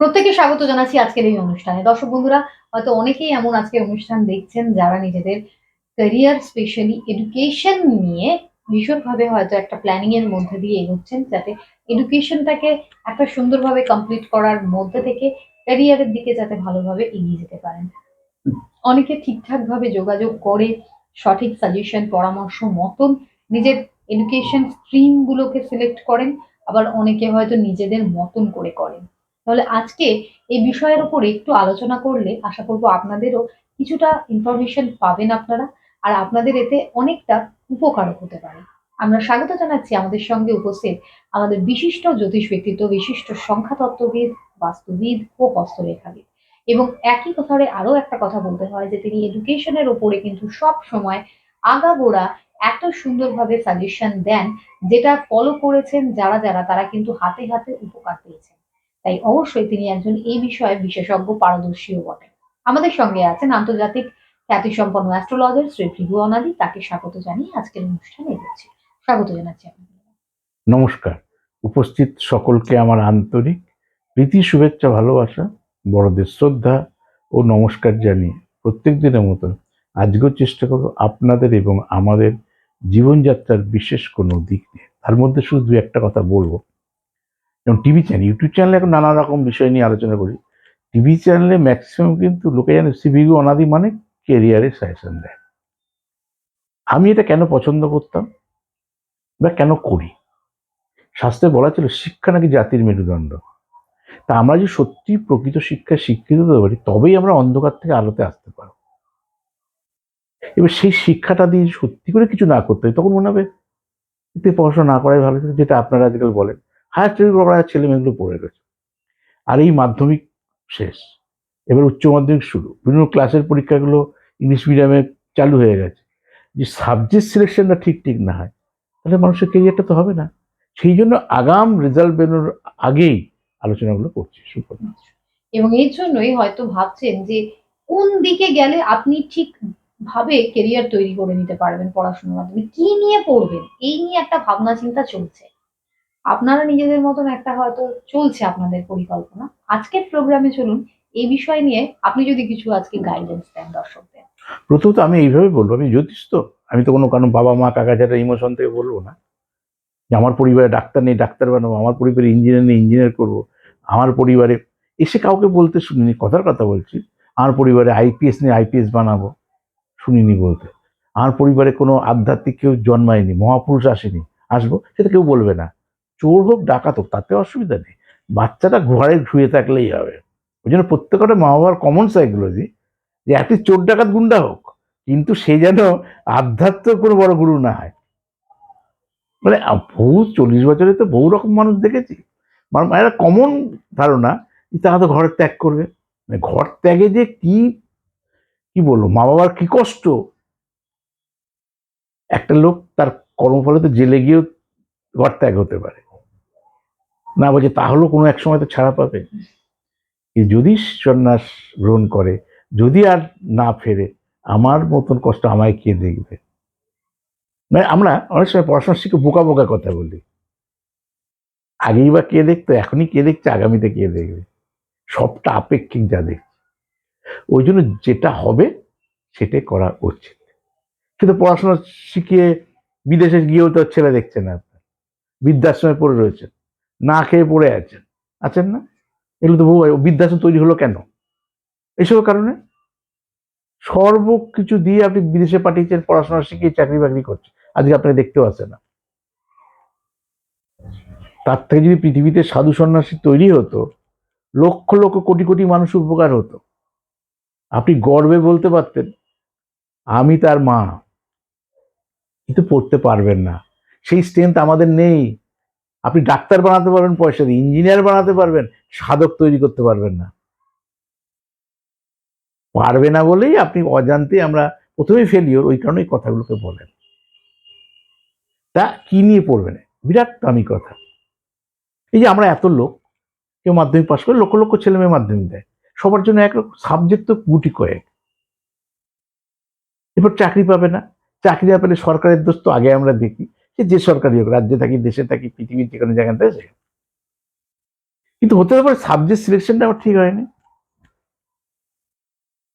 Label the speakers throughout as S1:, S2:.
S1: প্রত্যেকে স্বাগত জানাচ্ছি আজকের এই অনুষ্ঠানে। দর্শক বন্ধুরা, হয়তো অনেকেই এমন আজকের অনুষ্ঠান দেখছেন যারা নিজেদের ক্যারিয়ার স্পেশালি এডুকেশন নিয়ে ভীষণভাবে হয়তো একটা প্ল্যানিং এর মধ্যে দিয়ে এগোচ্ছেন যাতে এডুকেশনটাকে একটা সুন্দরভাবে কমপ্লিট করার মধ্যে থেকে ক্যারিয়ারের দিকে যাতে ভালোভাবে এগিয়ে যেতে পারেন। অনেকে ঠিকঠাক ভাবে যোগাযোগ করে, সঠিক সাজেশন পরামর্শ মতন নিজের এডুকেশন স্ট্রিম গুলোকে সিলেক্ট করেন, আবার অনেকে হয়তো নিজেদের মতন করে করেন। তাহলে আজকে এই বিষয়ের উপর একটু আলোচনা করলে আশা করব আপনাদেরও কিছুটা ইনফরমেশন পাবেন আপনারা, আর আপনাদের এতে অনেকটা উপকারক হতে পারে। আমরা স্বাগত জানাচ্ছি আমাদের সঙ্গে উপস্থিত আমাদের বিশিষ্ট জ্যোতিষ ব্যক্তিত্ব, বিশিষ্ট সংখ্যাতত্ত্ববিদ, বাস্তুবিদ ও হস্তরেখাবিদ। এবং একই কথারে আরও একটা কথা বলতে হয় যে তিনি এডুকেশনের ওপরে কিন্তু সব সময় আগাগোড়া এত সুন্দরভাবে সাজেশন দেন, যেটা ফলো করেছেন যারা যারা, তারা কিন্তু হাতে হাতে উপকার পেয়েছেন। তাই অবশ্যই তিনি একজন এই বিষয়ে বিশেষজ্ঞ পারদর্শীও বটে। আমাদের সঙ্গে আছেন আন্তর্জাতিক খ্যাতিসম্পন্ন অ্যাস্ট্রোলজার শ্রী ভৃগু অনাদি, তাকে স্বাগত জানিয়ে আজকের অনুষ্ঠানে এগোচ্ছি। স্বাগত জানাচ্ছি
S2: নমস্কার। উপস্থিত সকলকে আমার আন্তরিক প্রীতি, শুভেচ্ছা, ভালোবাসা, বড়দের শ্রদ্ধা ও নমস্কার জানিয়ে প্রত্যেক দিনের মতো আজকেও চেষ্টা করব আপনাদের এবং আমাদের জীবনযাত্রার বিশেষ কোনো দিক নিয়ে। তার মধ্যে শুধু দু একটা কথা বলব। যেমন টিভি চ্যানেল ইউটিউব চ্যানেলে এখন নানা রকম বিষয় নিয়ে আলোচনা করি। টিভি চ্যানেলে ম্যাক্সিমাম কিন্তু লোকে জানে সিভিগু অনাদি মানে কেরিয়ারের সাজেশন দেয়। আমি এটা কেন পছন্দ করতাম বা কেন করি? শাস্ত্রে বলা ছিল, শিক্ষা নাকি জাতির মেরুদণ্ড। তা আমরা যে সত্যি প্রকৃত শিক্ষায় শিক্ষিত হতে পারি, তবেই আমরা অন্ধকার থেকে আলোতে আসতে পারব। এবার সেই শিক্ষাটা দিয়ে সত্যি করে কিছু না করতে হয়, তখন মনে হবে, এতে পড়াশোনা না করাই ভালো। যেটা আপনারা আজকাল বলেন হায়ার স্টাডি করার ছেলে মেয়েগুলো পড়ে গেছে। আর এই মাধ্যমিক শেষ। এবার উচ্চ মাধ্যমিক শুরু। বিভিন্ন ক্লাসের পরীক্ষাগুলো ইংলিশ মিডিয়ামে চালু হয়ে গেছে। যে সাবজেক্ট সিলেকশনটা ঠিক ঠিক না হয়, তাহলে মানুষের কেরিয়ারটা তো হবে না। সেই জন্য আগাম রেজাল্ট বেরোনোর আগেই আলোচনাগুলো করছি সুপর্ণা
S1: এবং এর জন্যই হয়তো ভাবছেন যে কোন দিকে গেলে আপনি ঠিক ভাবে কেরিয়ার তৈরি করে নিতে পারবেন পড়াশোনার মাধ্যমে? কি নিয়ে পড়বেন? এই নিয়ে একটা ভাবনা চিন্তা চলছে। আপনারা নিজেদের মতন একটা হয়তো চলছে আপনাদের পরিকল্পনা। আজকের প্রোগ্রামে চলুন, এই বিষয় নিয়ে আপনি যদি কিছু আজকে গাইডেন্স দেন দর্শকদের।
S2: প্রথমত আমি এইভাবে বলব, আমি জ্যোতিষ তো, আমি তো কোনো কারণ বাবা মা কাকা যারা ইমোশন থেকে বলব না। যে আমার পরিবারে ডাক্তার নেই, ডাক্তার বানাবো, আমার পরিবারে ইঞ্জিনিয়ার নেই ইঞ্জিনিয়ার করব, আমার পরিবারে এসে কাউকে বলতে শুনিনি, কথার কথা বলছি, আমার পরিবারে আইপিএস নেই আইপিএস বানাবো, শুনিনি বলতে। আমার পরিবারে কোনো আধ্যাত্মিক কেউ জন্মায়নি, মহাপুরুষ আসেনি, আসব, সেটা কেউ বলবে না। চোর হোক, ডাকাত হোক, তাতে অসুবিধা নেই। বাচ্চাটা ঘরে শুয়ে থাকলেই হবে। ওই জন্য প্রত্যেকটা মা বাবার কমন সাইকোলজি যে একটি চোর ডাকাত গুন্ডা হোক, কিন্তু সে যেন আধ্যাত্ম কোনো বড় গুরু না হয়। মানে বহু চল্লিশ বছরে তো বহু রকম মানুষ দেখেছি। মানে একটা কমন ধারণা যে তারা তো ঘর ত্যাগ করবে। মানে ঘর ত্যাগে যে কি কি বলব, মা বাবার কি কষ্ট? একটা লোক তার কর্মফলে তো জেলে গিয়েও ঘর ত্যাগ হতে পারে। না বলছে তাহলেও কোনো এক সময় তো ছাড়া পাবে। যদি সন্ন্যাস গ্রহণ করে, যদি আর না ফেরে, আমার মতন কষ্ট আমায় কে দেখবে? মানে আমরা অনেক সময় পড়াশোনা শিখে বোকা বোকা কথা বলি। আগেই বা কে দেখতো, এখনই কে দেখছে, আগামীতে কে দেখবে? সবটা আপেক্ষিক যা দেখছে। ওই জন্য যেটা হবে, সেটাই করা উচিত। কিন্তু পড়াশোনা শিখিয়ে বিদেশে গিয়েও তো ছেলে দেখছে না। আপনার বৃদ্ধাশ্রমে পড়ে রয়েছেন না খেয়ে পড়ে আছেন। আছেন না? এগুলো তো বহু বৃদ্ধাশ্রম তৈরি হলো কেন? এইসব কারণে? সর্ব কিছু দিয়ে আপনি বিদেশে পাঠিয়েছেন, পড়াশোনা শিখিয়ে চাকরি বাকরি করছে আজকে আপনাকে দেখতেও আসে না। তার থেকে যদি পৃথিবীতে সাধু সন্ন্যাসী তৈরি হতো, লক্ষ লক্ষ কোটি কোটি মানুষ উপকার হতো। আপনি গর্বে বলতে পারতেন, আমি তার মা। কিন্তু পড়তে পারবেন না। সেই স্ট্রেংথ আমাদের নেই। আপনি ডাক্তার বানাতে পারবেন পয়সা দিয়ে ইঞ্জিনিয়ার বানাতে পারবেন, সাধক তৈরি করতে পারবেন না। পারবে না বলেই আপনি অজান্তে আমরা প্রথমে ফেলিওর ওই কারণে এই কথাগুলোকে বলেন। তা কি নিয়ে পড়বেন? বিরাট দামি কথা। এই যে আমরা এত লোক, কেউ মাধ্যমিক পাশ করে লক্ষ লক্ষ ছেলে মেয়ে মাধ্যমিক দেয়। সবার জন্য এক সাবজেক্ট তো গুটি কয়েক। এরপর চাকরি পাবে না। চাকরি না পেলে সরকারের দোষ তো আগে আমরা দেখি। সে যে সরকারি হোক রাজ্যে থাকি দেশে থাকি পৃথিবীর যে কোনো জায়গাতে আছে কিন্তু হতে পারে সাবজেক্ট সিলেকশনটা আমার ঠিক হয়নি।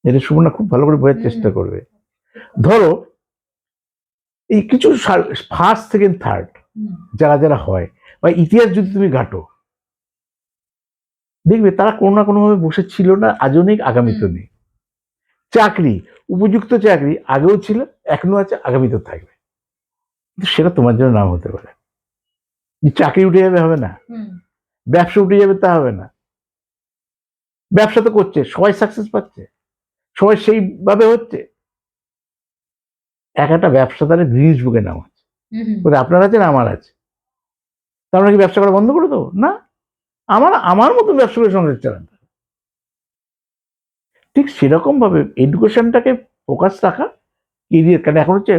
S2: এটা সুবর্ণা খুব ভালো করে বোঝার চেষ্টা করবে। ধরো এই কিছু ফার্স্ট সেকেন্ড থার্ড যারা যারা হয় বা ইতিহাস যদি তুমি ঘাটো দেখবে তারা কোনো না কোনোভাবে বসে ছিল না আজও নেই আগামীতেও নেই। চাকরি উপযুক্ত চাকরি আগেও ছিল এখনও আছে আগামীতেও থাকবে। কিন্তু সেটা তোমার জন্য নাম হতে পারে। চাকরি উঠে যাবে হবে না। ব্যবসা উঠে যাবে তা হবে না। ব্যবসা তো করছে সবাই সাকসেস পাচ্ছে। সবাই সেইভাবে হচ্ছে। এক একটা ব্যবসাদারের গ্রিনিস বুকে নাম আছে আপনার আছে না আমার আছে? তার মানে কি ব্যবসা করা বন্ধ করে দেবো? না। আমার আমার মতো ব্যবসা করে সংসার চালান। ঠিক সেরকম ভাবে এডুকেশনটাকে ফোকাস রাখা কেরিয়ার কারণ এখন হচ্ছে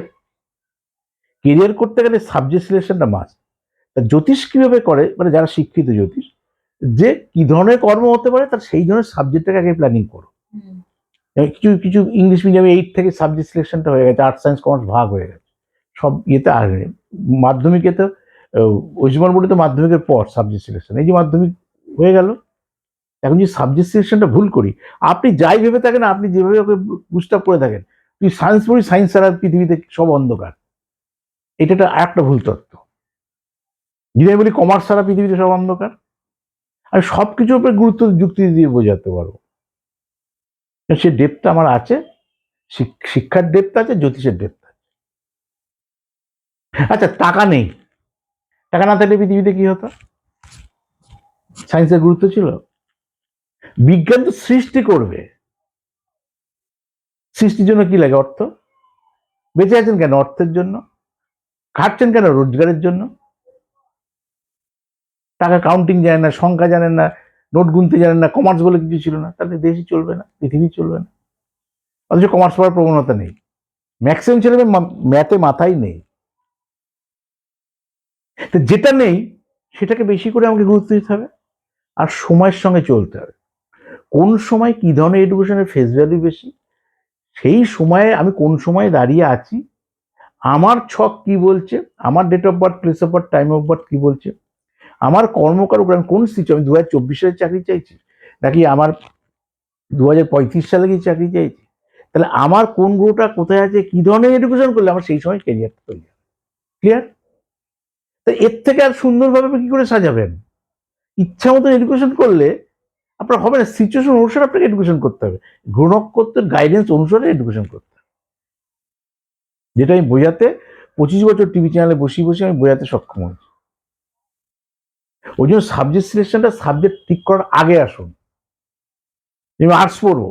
S2: কেরিয়ার করতে গেলে সাবজেক্ট সিলেকশনটা মাস তা জ্যোতিষ কীভাবে করে? মানে যারা শিক্ষিত জ্যোতিষ যে কি ধরনের কর্ম হতে পারে তার সেই ধরনের সাবজেক্টটাকে আগে প্ল্যানিং করো। কিছু কিছু ইংলিশ মিডিয়ামে এইট থেকে সাবজেক্ট সিলেকশনটা হয়ে গেছে আর্টস সায়েন্স কমার্স ভাগ হয়ে গেছে। সব ইয়েতে আর মাধ্যমিকে তো ওয়েস্টবেঙ্গল বোর্ডে তো মাধ্যমিকের পর সাবজেক্ট সিলেকশন এই যে মাধ্যমিক হয়ে গেল এখন যে সাবজেক্ট সিলেকশনটা ভুল করি আপনি যাই ভেবে থাকেন আপনি যেভাবে ওকে বুস্টাপ করে থাকেন তুই সায়েন্স পড়ি সায়েন্স ছাড়া পৃথিবীতে সব অন্ধকার। এটা একটা একটা ভুল তত্ত্ব যদি আমি বলি কমার্স ছাড়া পৃথিবীতে সব অন্ধকার, আমি সব কিছুর উপরে গুরুত্ব যুক্তি দিয়ে বোঝাতে পারব। সে ডেপটা আমার আছে শিক্ষার ডেপটা আছে, জ্যোতিষের ডেপটা আছে। আচ্ছা টাকা নেই। টাকা না থাকলে পৃথিবীতে কি হতো? সায়েন্সের গুরুত্ব ছিল। বিজ্ঞান তো সৃষ্টি করবে। সৃষ্টির জন্য কি লাগে? অর্থ? বেঁচে আছেন কেন? অর্থের জন্য। খাটছেন কেন রোজগারের জন্য? টাকা কাউন্টিং জানেন না, সংখ্যা জানেন না নোট গুনতে জানেন না কমার্স বলে কিছু ছিল না। তাহলে দেশই চলবে না, পৃথিবী চলবে না। অথচ কমার্স পড়ার প্রবণতা নেই। ম্যাক্সিমাম ছেলে ম্যাথে মাথায় নেই। তো যেটা নেই, সেটাকে বেশি করে আমাকে গুরুত্ব দিতে হবে আর সময়ের সঙ্গে চলতে হবে। কোন সময় কি ধরনের এডুকেশনের ফেস ভ্যালু বেশি, সেই সময়ে আমি কোন সময়ে দাঁড়িয়ে আছি আমার ছক কি বলছে? আমার date of birth place of birth time of birth কি বলছে? আমার কর্মকার আমি কোন সিচুয়েশন আমি দু হাজার চব্বিশ সালে চাকরি চাইছি? নাকি আমার দু হাজার পঁয়ত্রিশ সালে কি চাকরি চাইছি? তাহলে আমার কোন গ্রহটা কোথায় আছে? কি ধরনের এডুকেশন করলে আমার সেই সময় কেরিয়ারটা তৈরি হবে? ক্লিয়ার তো এর থেকে আর সুন্দরভাবে আপনি কি করে সাজাবেন? ইচ্ছা মতো এডুকেশন করলে আপনার হবে না সিচুয়েশন অনুসারে আপনাকে এডুকেশন করতে হবে। গ্রহণকর্তের গাইডেন্স অনুসারে এডুকেশন করতে হবে। যেটা আমি বোঝাতে পঁচিশ বছর টিভি চ্যানেলে বসে বসে আমি বোঝাতে সক্ষম হয়েছি। ওই জন্য সাবজেক্ট সিলেকশনটা সাবজেক্ট ঠিক করার আগে আসুন। যেমন আর্টস পড়ব।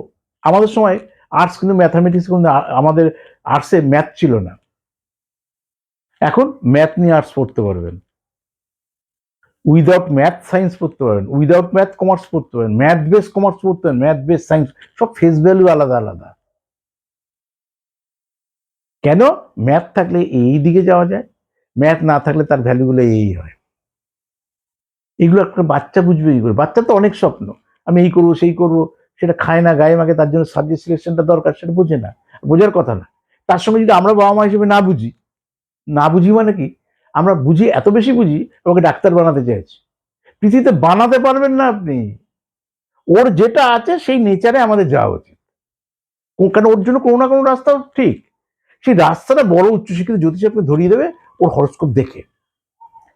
S2: আমাদের সময় আর্টস কিন্তু ম্যাথামেটিক্স কিন্তু আমাদের আর্টসে ম্যাথ ছিল না। এখন ম্যাথ নিয়ে আর্টস পড়তে পারবেন। উইদাউট ম্যাথ সায়েন্স পড়তে পারবেন। উইদাউট ম্যাথ কমার্স পড়তে পারেন ম্যাথ বেস কমার্স পড়তে পারেন ম্যাথ বেস সায়েন্স সব ফেস ভ্যালু আলাদা আলাদা। কেন? ম্যাথ থাকলে এই দিকে যাওয়া যায় ম্যাথ না থাকলে তার ভ্যালুগুলো এই হয়। এগুলো একটা বাচ্চা বুঝবে কি করে? বাচ্চা তো অনেক স্বপ্ন। আমি এই করব, সেই করব, সেটা খায় না, গায়ে মাকে তার জন্য সাবজেক্ট সিলেকশনটা দরকার, সেটা বোঝে না। বোঝার কথা না। তার সঙ্গে যদি আমরা বাবা মা হিসেবে না বুঝি না বুঝি মানে কি? আমরা বুঝি, এত বেশি বুঝি, ওকে ডাক্তার বানাতে চাইছি। পৃথিবীতে বানাতে পারবেন না আপনি। ওর যেটা আছে, সেই নেচারে আমাদের যাওয়া উচিত। কেন? ওর জন্য কোনো না কোনো রাস্তা ঠিক। সেই রাস্তাটা বড় উচ্চশিক্ষিত জ্যোতিষ আপনি ধরিয়ে দেবে ওর হরস্কোপ দেখে।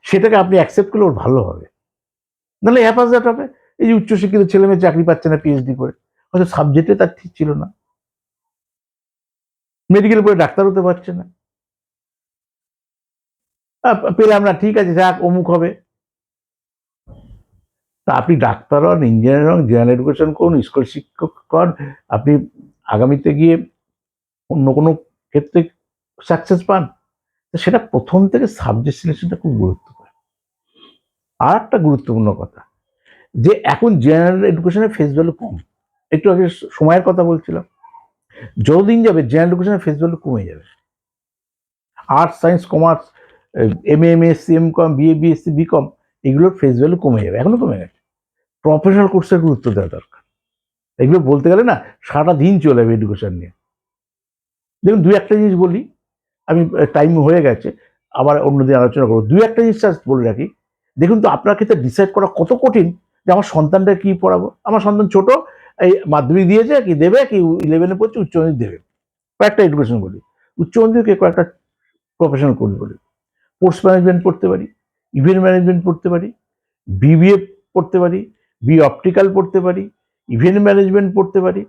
S2: সেটাকে আপনি অ্যাকসেপ্ট করলে ওর ভালো হবে। নাহলে হ্যাপাজাট হবে। এই যে উচ্চশিক্ষিত ছেলে মেয়ে চাকরি পাচ্ছে না পিএইচডি করে। হয়তো সাবজেক্টে তার ঠিক ছিল না। মেডিকেল পড়ে ডাক্তার হতে পারছে না। পেলাম না, ঠিক আছে, যাক, অমুক হবে। তা আপনি ডাক্তার হন ইঞ্জিনিয়ার হন জেনারেল এডুকেশন করুন স্কুল শিক্ষক হন, আপনি আগামীতে গিয়ে অন্য কোনো ক্ষেত্রে সাকসেস পান সেটা প্রথম থেকে সাবজেক্ট সিলেকশনটা খুব গুরুত্বপূর্ণ। আর একটা গুরুত্বপূর্ণ কথা, যে এখন জেনারেল এডুকেশনের ফেস ভ্যালু কম। একটু আগে সময়ের কথা বলছিলাম, যতদিন যাবে জেনারেল এডুকেশনের ফেস ভ্যালু কমে যাবে। Arts science commerce M M S C M com BA BSc B com এগুলোর ফেস ভ্যালু কমে যাবে এখনও কমে গেছে। প্রফেশনাল কোর্সের গুরুত্ব দেওয়া দরকার। এগুলো বলতে গেলে না, সারাটা দিন চলে যাবে এডুকেশন নিয়ে। দেখুন দু একটা জিনিস বলি, আমি টাইম হয়ে গেছে, আবার অন্যদিন আলোচনা করব। দু একটা জিনিস just বলে রাখি। দেখুন তো, আপনার ক্ষেত্রে ডিসাইড করা কত কঠিন যে আমার সন্তানটা কি পড়াবো? আমার সন্তান ছোট, এই মাধ্যমিক দিয়েছে, কি দেবে, কি ইলেভেনে পড়ছে, উচ্চ মাধ্যমিক দেবে। কয়েকটা এডুকেশন বলি উচ্চ মাধ্যমিকে কয়েকটা প্রফেশনাল কোর্স বলি স্পোর্টস ম্যানেজমেন্ট পড়তে পারি ইভেন্ট ম্যানেজমেন্ট পড়তে পারি বিবিএ পড়তে পারি বি অপটিক্যাল পড়তে পারি ইভেন্ট ম্যানেজমেন্ট পড়তে পারি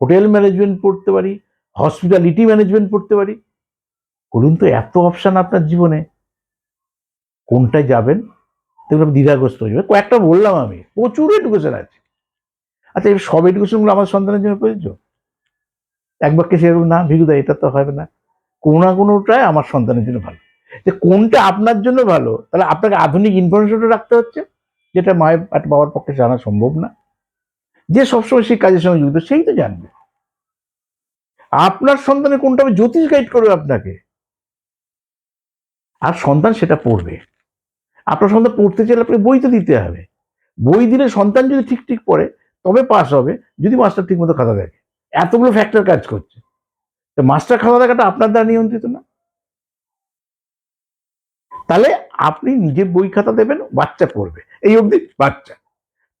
S2: হোটেল ম্যানেজমেন্ট পড়তে পারি হসপিটালিটি ম্যানেজমেন্ট পড়তে পারি। বলুন তো, এত অপশান আপনার জীবনে। কোনটায় যাবেন? দেখুন আপনি দ্বিধাগ্রস্ত হয়ে যাবে। কয়েকটা বললাম আমি। প্রচুর এডুকেশন আছে। আচ্ছা এই সব এডুকেশনগুলো আমার সন্তানের জন্য প্রযোজ্য? এক বাক্যে সেরকম না ভিগুদা এটা তো হবে না। কোনো না কোনোটাই আমার সন্তানের জন্য ভালো। যে কোনটা আপনার জন্য ভালো, তাহলে আপনাকে আধুনিক ইনফরমেশনটা রাখতে হচ্ছে, যেটা মায়ের, বাবার পক্ষে জানা সম্ভব না। যে সবসময় সেই কাজের সঙ্গে যুক্ত, সেই তো জানবে। আপনার সন্তানের কোনটা হবে, জ্যোতিষ গাইড করবে আপনাকে। আর সন্তান সেটা পড়বে। আপনার সন্তান পড়তে চাইলে আপনাকে বই তো দিতে হবে। বই দিলে সন্তান যদি ঠিক ঠিক পড়ে, তবে পাস হবে, যদি মাস্টার ঠিক মতো খাতা দেখে। এতগুলো ফ্যাক্টর কাজ করছে। তো মাস্টার খাতা দেখাটা আপনার দ্বারা নিয়ন্ত্রিত না। তাহলে আপনি নিজে বই খাতা দেবেন, বাচ্চা পড়বে। এই অবধি বাচ্চা।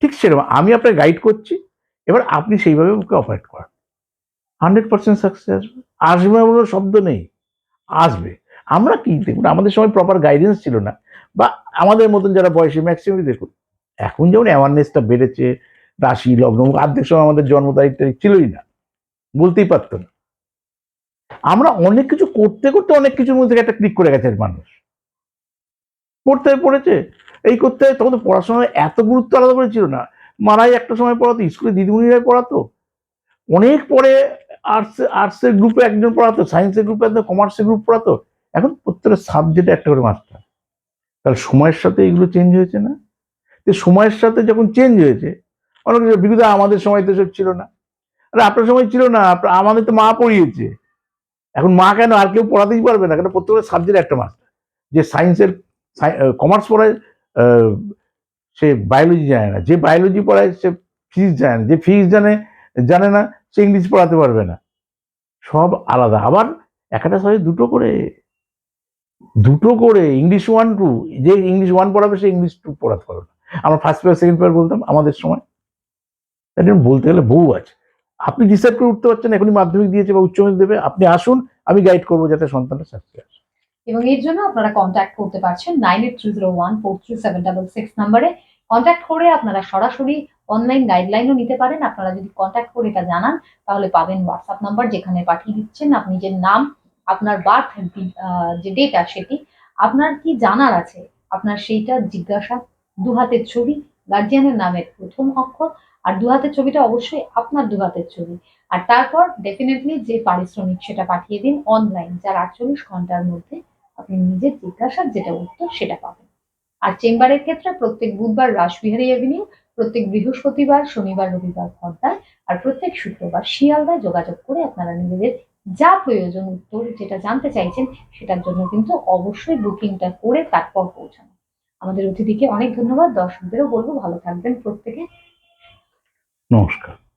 S2: ঠিক সেরকম, আমি আপনাকে গাইড করছি। এবার আপনি সেইভাবে ওকে অপারেট করান। হান্ড্রেড পার্সেন্ট সাকসেস আসবে আসবে বলে শব্দ নেই, আসবে। আমরা কি দেখুন, আমাদের সময় প্রপার গাইডেন্স ছিল না। বা আমাদের মতন যারা বয়সী ম্যাক্সিমাম দেখুন, এখন যেমন অ্যাওয়ারনেসটা বেড়েছে, রাশি, লগ্ন, অর্ধেক সময় আমাদের জন্ম তারিখ তারিখ ছিলই না, বলতেই পারতো না। আমরা অনেক কিছু করতে করতে অনেক কিছুর মধ্যে একটা ক্লিক করে গেছে মানুষ। পড়তে পড়েছে, এই করতে, তখন তো পড়াশোনার এত গুরুত্ব আলাদা করে ছিল না। মারাই একটা সময় পড়াতো, স্কুলে দিদিমণিরাই পড়াতো। অনেক পরে আর্টস আর্টসের গ্রুপে একজন পড়াতো সায়েন্সের গ্রুপে একজন কমার্সের গ্রুপ পড়াতো। এখন প্রত্যেকটা সাবজেক্টে একটা করে মাস্টার তাহলে সময়ের সাথে এগুলো চেঞ্জ হয়েছে না? তো সময়ের সাথে যখন চেঞ্জ হয়েছে, অনেক বিগত আমাদের সময় তো সব ছিল না। আরে আপনার সময় ছিল না আমাদের তো মা পড়িয়েছে। এখন মা কেন আর কেউ পড়াতেই পারবে না? কেন প্রত্যেকটা সাবজেক্ট একটা মাস্টার যে সায়েন্সের কমার্স পড়ায় সে বায়োলজি জানে না। যে বায়োলজি পড়ায় সে ফিজিক্স জানে না। যে ফিজিক্স জানে জানে না, সে ইংলিশ পড়াতে পারবে না। সব আলাদা। আবার একটা সাবজেক্ট দুটো করে দুটো করে ইংলিশ ওয়ান টু যে ইংলিশ ওয়ান পড়াবে সে ইংলিশ টু পড়াতে পারবে না। আমরা ফার্স্ট পেয়ার সেকেন্ড পেয়ার বলতাম আমাদের সময়। তাই বলতে গেলে বহু আছে। আপনি ডিসাইড করে উঠতে পারছেন, এখনই মাধ্যমিক দিয়েছে বা উচ্চ মাধ্যমিক দেবে, আপনি আসুন, আমি গাইড করব যাতে সন্তানটা সাকসেস আসে
S1: এবং এর জন্য আপনারা কন্ট্যাক্ট করতে পারছেন nine eight three zero one four three seven double six নাম্বারে কন্ট্যাক্ট করে আপনারা সরাসরি অনলাইন গাইডলাইনও নিতে পারেন। আপনারা যদি কন্ট্যাক্ট করে এটা জানান, তাহলে পাবেন হোয়াটসঅ্যাপ নাম্বার যেখানে পাঠিয়ে দিচ্ছেন। আপনি যে নাম, আপনার বার্থ যে ডেটা সেটি, আপনার কি জানার আছে? আপনার সেইটা জিজ্ঞাসা দু হাতের ছবি গার্জিয়ানের নামের প্রথম অক্ষর, আর দু হাতের ছবিটা অবশ্যই আপনার দু হাতের ছবি। আর তারপর ডেফিনেটলি যে পারিশ্রমিক সেটা পাঠিয়ে দিন অনলাইন যার আটচল্লিশ ঘণ্টার মধ্যে আপনি নিজের জিজ্ঞাসার যেটা উত্তর সেটা পাবেন। আর চেম্বারের ক্ষেত্রে প্রত্যেক বুধবার রাসবিহারী এভিনিউ প্রত্যেক বৃহস্পতিবার, শনিবার, রবিবার খর্দায় আর প্রত্যেক শুক্রবার শিয়ালদায় যোগাযোগ করে আপনারা নিজেদের যা প্রয়োজন উত্তর যেটা জানতে চাইছেন সেটার জন্য কিন্তু অবশ্যই বুকিংটা করে তারপর পৌঁছানো। আমাদের অতিথিকে অনেক ধন্যবাদ, দর্শকদেরও বলব ভালো থাকবেন প্রত্যেকে।
S2: নমস্কার।